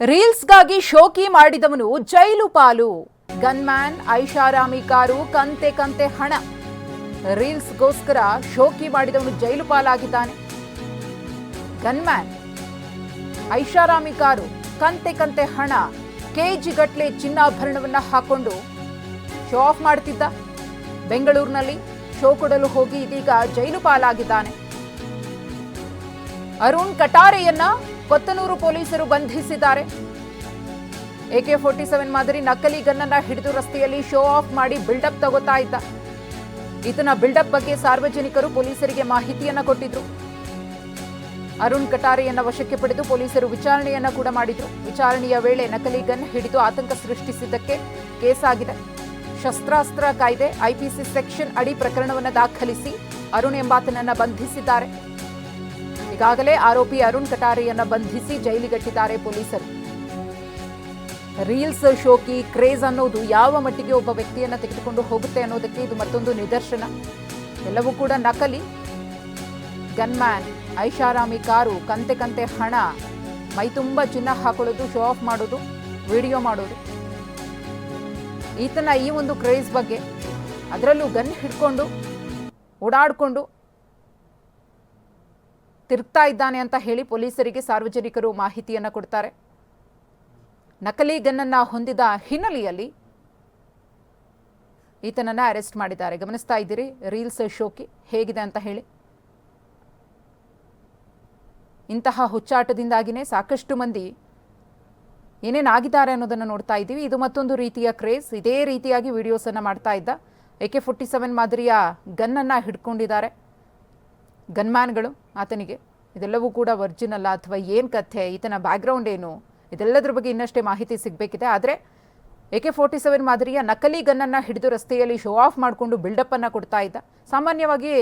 ರೀಲ್ಸ್ಗಾಗಿ ಶೋಕಿ ಮಾಡಿದವನು ಜೈಲು ಪಾಲು. ಗನ್ಮ್ಯಾನ್, ಐಷಾರಾಮಿ ಕಾರು, ಕಂತೆ ಕಂತೆ ಹಣ. ರೀಲ್ಸ್ಗೋಸ್ಕರ ಶೋಕಿ ಮಾಡಿದವನು ಜೈಲು ಪಾಲಾಗಿದ್ದಾನೆ. ಗನ್ಮ್ಯಾನ್, ಐಷಾರಾಮಿ ಕಾರು, ಕಂತೆ ಕಂತೆ ಹಣ ಕೆಜಿ ಗಟ್ಲೆ ಚಿನ್ನಾಭರಣವನ್ನ ಹಾಕೊಂಡು ಶೋ ಆಫ್ ಮಾಡ್ತಿದ್ದ. ಬೆಂಗಳೂರಿನಲ್ಲಿ ಶೋ ಕೊಡಲು ಹೋಗಿ ಇದೀಗ ಜೈಲು ಪಾಲಾಗಿದ್ದಾನೆ. ಅರುಣ್ ಕಟಾರೆಯನ್ನ ಕೊತ್ತನೂರು ಪೊಲೀಸರು ಬಂಧಿಸಿದ್ದಾರೆ. ಎಕೆ ಫೋರ್ಟಿ ಸೆವೆನ್ ಮಾದರಿ ನಕಲಿ ಗನ್ನನ್ನ ಹಿಡಿದು ರಸ್ತೆಯಲ್ಲಿ ಶೋ ಆಫ್ ಮಾಡಿ ಬಿಲ್ಡಪ್ ತಗೋತಾ ಇದ್ದ. ಈತನ ಬಿಲ್ಡಪ್ ಬಗ್ಗೆ ಸಾರ್ವಜನಿಕರು ಪೊಲೀಸರಿಗೆ ಮಾಹಿತಿಯನ್ನ ಕೊಟ್ಟಿದ್ರು. ಅರುಣ್ ಕಟಾರೆಯನ್ನ ವಶಕ್ಕೆ ಪಡೆದು ಪೊಲೀಸರು ವಿಚಾರಣೆಯನ್ನ ಕೂಡ ಮಾಡಿದ್ರು. ವಿಚಾರಣೆಯ ವೇಳೆ ನಕಲಿ ಗನ್ ಹಿಡಿದು ಆತಂಕ ಸೃಷ್ಟಿಸಿದ್ದಕ್ಕೆ ಕೇಸ್ ಆಗಿದೆ ಶಸ್ತ್ರಾಸ್ತ್ರ ಕಾಯ್ದೆ, ಐಪಿಸಿ ಸೆಕ್ಷನ್ ಅಡಿ ಪ್ರಕರಣವನ್ನು ದಾಖಲಿಸಿ ಅರುಣ್ ಎಂಬಾತನನ್ನ ಬಂಧಿಸಿದ್ದಾರೆ. ಈಗಾಗಲೇ ಆರೋಪಿ ಅರುಣ್ ಕಟಾರೆಯನ್ನ ಬಂಧಿಸಿ ಜೈಲಿಗಟ್ಟಿದ್ದಾರೆ ಪೊಲೀಸರು. ರೀಲ್ಸ್ ಶೋಕಿ ಕ್ರೇಜ್ ಅನ್ನೋದು ಯಾವ ಮಟ್ಟಿಗೆ ಒಬ್ಬ ವ್ಯಕ್ತಿಯನ್ನ ತೆಗೆದುಕೊಂಡು ಹೋಗುತ್ತೆ ಅನ್ನೋದಕ್ಕೆ ಇದು ಮತ್ತೊಂದು ನಿದರ್ಶನ. ಎಲ್ಲವೂ ಕೂಡ ನಕಲಿ. ಗನ್ಮ್ಯಾನ್, ಐಷಾರಾಮಿ ಕಾರು, ಕಂತೆ ಕಂತೆ ಹಣ, ಮೈ ತುಂಬ ಚಿನ್ನ ಹಾಕೊಳ್ಳೋದು, ಶೋ ಆಫ್ ಮಾಡೋದು, ವಿಡಿಯೋ ಮಾಡೋದು. ಈತನ ಈ ಒಂದು ಕ್ರೇಜ್ ಬಗ್ಗೆ ಅದರಲ್ಲೂ ಗನ್ ಹಿಡ್ಕೊಂಡು, ಓಡಾಡಿಕೊಂಡು ತಿರುಗ್ತಾ ಇದ್ದಾನೆ ಅಂತ ಹೇಳಿ ಪೊಲೀಸರಿಗೆ ಸಾರ್ವಜನಿಕರು ಮಾಹಿತಿಯನ್ನು ಕೊಡ್ತಾರೆ. ನಕಲಿ ಗನ್ನನ್ನು ಹೊಂದಿದ ಹಿನ್ನೆಲೆಯಲ್ಲಿ ಈತನನ್ನು ಅರೆಸ್ಟ್ ಮಾಡಿದ್ದಾರೆ. ಗಮನಿಸ್ತಾ ಇದ್ದೀರಿ, ರೀಲ್ಸ್ ಶೋಕಿ ಹೇಗಿದೆ ಅಂತ ಹೇಳಿ. ಇಂತಹ ಹುಚ್ಚಾಟದಿಂದಾಗಿನೇ ಸಾಕಷ್ಟು ಮಂದಿ ಏನೇನಾಗಿದ್ದಾರೆ ಅನ್ನೋದನ್ನು ನೋಡ್ತಾ ಇದ್ದೀವಿ. ಇದು ಮತ್ತೊಂದು ರೀತಿಯ ಕ್ರೇಜ್. ಇದೇ ರೀತಿಯಾಗಿ ವಿಡಿಯೋಸನ್ನು ಮಾಡ್ತಾ ಇದ್ದ. ಕೆ ಫೋರ್ಟಿ ಸೆವೆನ್ ಮಾದರಿಯ ಗನ್ನನ್ನು ಹಿಡ್ಕೊಂಡಿದ್ದಾರೆ. ಗನ್ಮ್ಯಾನ್ಗಳು ಆತನಿಗೆ, ಇದೆಲ್ಲವೂ ಕೂಡ ಒರಿಜಿನಲ್ಲ ಅಥವಾ ಏನು ಕಥೆ, ಈತನ ಬ್ಯಾಕ್ಗ್ರೌಂಡ್ ಏನು, ಇದೆಲ್ಲದರ ಬಗ್ಗೆ ಇನ್ನಷ್ಟೇ ಮಾಹಿತಿ ಸಿಗಬೇಕಿದೆ. ಆದರೆ ಎ ಕೆ ಫೋರ್ಟಿ ಸೆವೆನ್ ಮಾದರಿಯ ನಕಲಿ ಗನ್ನನ್ನು ಹಿಡಿದು ರಸ್ತೆಯಲ್ಲಿ ಶೋ ಆಫ್ ಮಾಡಿಕೊಂಡು ಬಿಲ್ಡಪ್ಪನ್ನು ಕೊಡ್ತಾ ಇದ್ದ. ಸಾಮಾನ್ಯವಾಗಿ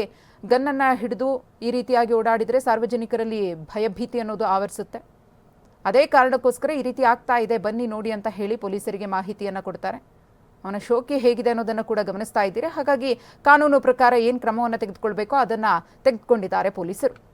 ಗನ್ನನ್ನು ಹಿಡಿದು ಈ ರೀತಿಯಾಗಿ ಓಡಾಡಿದರೆ ಸಾರ್ವಜನಿಕರಲ್ಲಿ ಭಯಭೀತಿ ಅನ್ನೋದು ಆವರಿಸುತ್ತೆ. ಅದೇ ಕಾರಣಕ್ಕೋಸ್ಕರ ಈ ರೀತಿ ಆಗ್ತಾ ಇದೆ. ಬನ್ನಿ ನೋಡಿ ಅಂತ ಹೇಳಿ ಪೊಲೀಸರಿಗೆ ಮಾಹಿತಿಯನ್ನು ಕೊಡ್ತಾರೆ. ಅವನ ಶೋಕಿ ಹೇಗಿದೆ ಅನ್ನೋದನ್ನ ಕೂಡ ಗಮನಿಸ್ತಾ ಇದ್ದೀರಿ. ಹಾಗಾಗಿ ಕಾನೂನು ಪ್ರಕಾರ ಏನು ಕ್ರಮವನ್ನು ತೆಗೆದುಕೊಳ್ಬೇಕೋ ಅದನ್ನ ತೆಗೆದುಕೊಂಡಿದ್ದಾರೆ ಪೊಲೀಸರು.